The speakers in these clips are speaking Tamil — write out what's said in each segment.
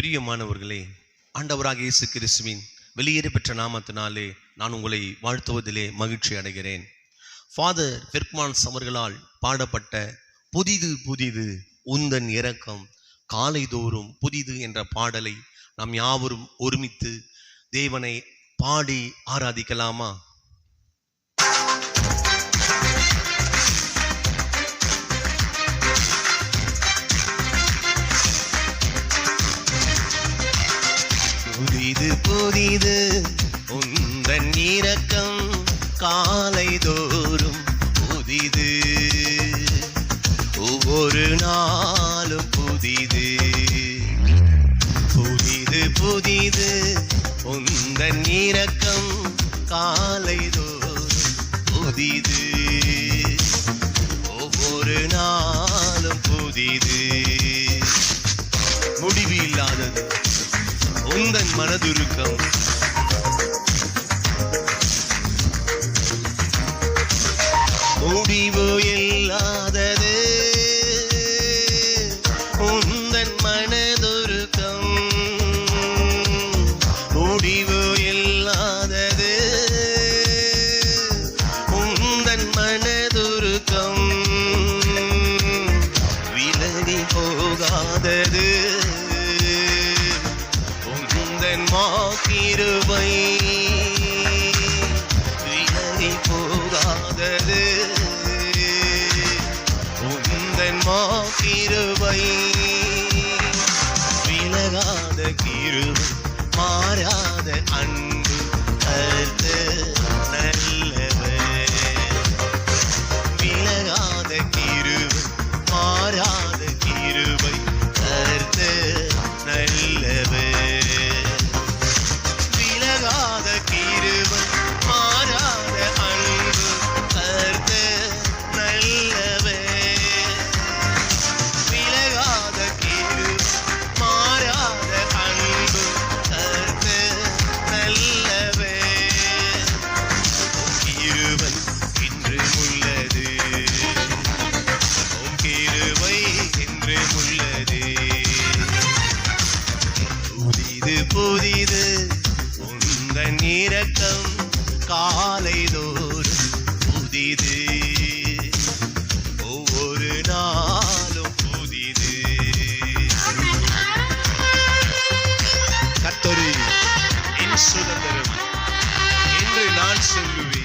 பிரியமானவர்களே ஆண்டவராக இயேசு கிறிஸ்துவின் வெளியேறி பெற்ற நாமத்தினாலே நான் உங்களை வாழ்த்துவதிலே மகிழ்ச்சி அடைகிறேன். ஃபாதர் பெர்க்மான்ஸ் அவர்களால் பாடப்பட்ட புதிது புதிது உந்தன் இரக்கம் காலைதோறும் புதிது என்ற பாடலை நாம் யாவரும் ஒருமித்து தேவனை பாடி ஆராதிக்கலாமா? புதிது புதிது. உந்தன் இறக்கம் காலை தோறும் புதிது. ஒவ்வொரு நாளும் புதிது. புதிது புதிது. உந்தன் இறக்கம் காலை தோறும் புதிது. உந்தன் மனதுருக்கம். முடிவு இல்லாதது உந்தன் மனதுருக்கம். முடிவு இல்லாதது உந்தன் மனதுருக்கம். விலகி போகாதது உந்தன் மாக்கிருபை விலகி போகாதது. உந்தன் மாக்கிருவை விலகாத கிருவை மாறாத அன்பு. இரக்கம் காலைதோறும் புதிது. ஒவ்வொரு நாளும் புதிது. கத்தரி என் சுதந்திரம் என்று நான் சொல்லுவேன்.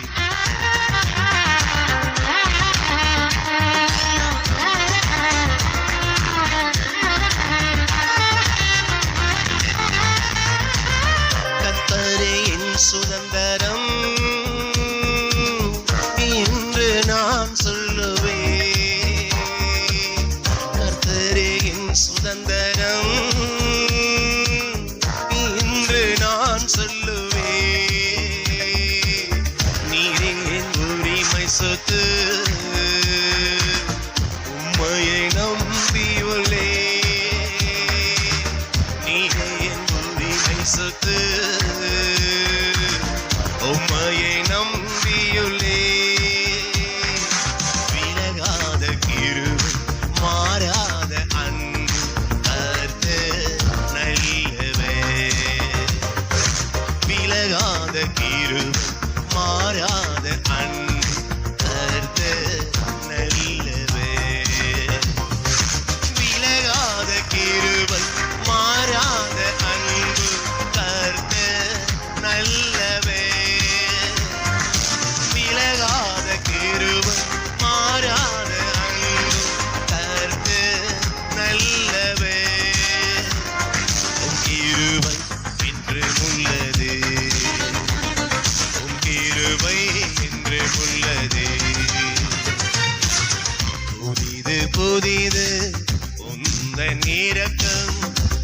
புதிது உந்த நீரக்கம்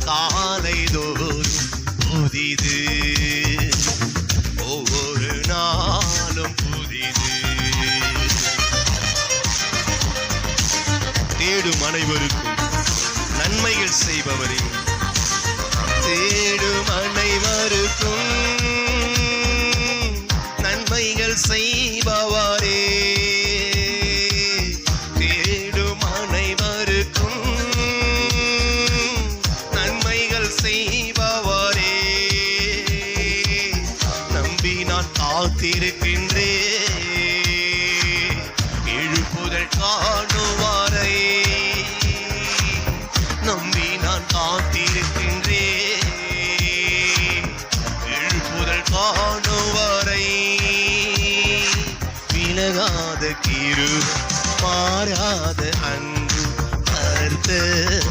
காலை தோறும் புதிது. ஒவ்வொரு நாளும் புதிது. தேடும் அனைவருக்கும் நன்மைகள் செய்பவரின் காத்திருக்கின்றே எழுப்புதல் காணுவாரை. நம்பி நான் காத்திருக்கின்றே எழுப்புதல் காணுவாரை. விலகாத கிரு மாறாத அன்பு கருத்து.